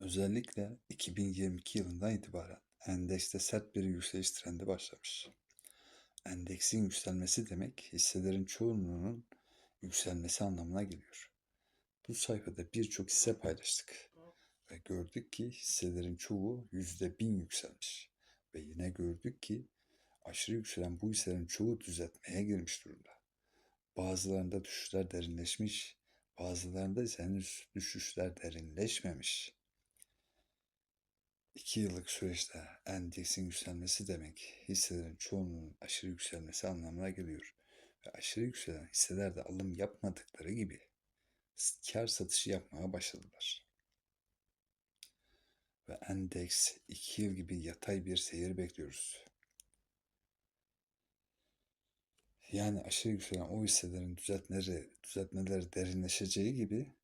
Özellikle 2022 yılından itibaren endekste sert bir yükseliş trendi başlamış. Endeksin yükselmesi demek hisselerin çoğunluğunun yükselmesi anlamına geliyor. Bu sayfada birçok hisse paylaştık ve gördük ki hisselerin çoğu %1000 yükselmiş ve yine gördük ki aşırı yükselen bu hisselerin çoğu düzeltmeye girmiş durumda. Bazılarında düşüşler derinleşmiş, bazılarında ise henüz düşüşler derinleşmemiş. 2 yıllık süreçte endeksin yükselmesi demek hisselerin çoğunluğunun aşırı yükselmesi anlamına geliyor. Ve aşırı yükselen hisselerde alım yapmadıkları gibi kar satışı yapmaya başladılar. Ve endeks 2 yıl gibi yatay bir seyir bekliyoruz. Yani aşırı yükselen o hisselerin düzeltmeleri, düzeltmeleri derinleşeceği gibi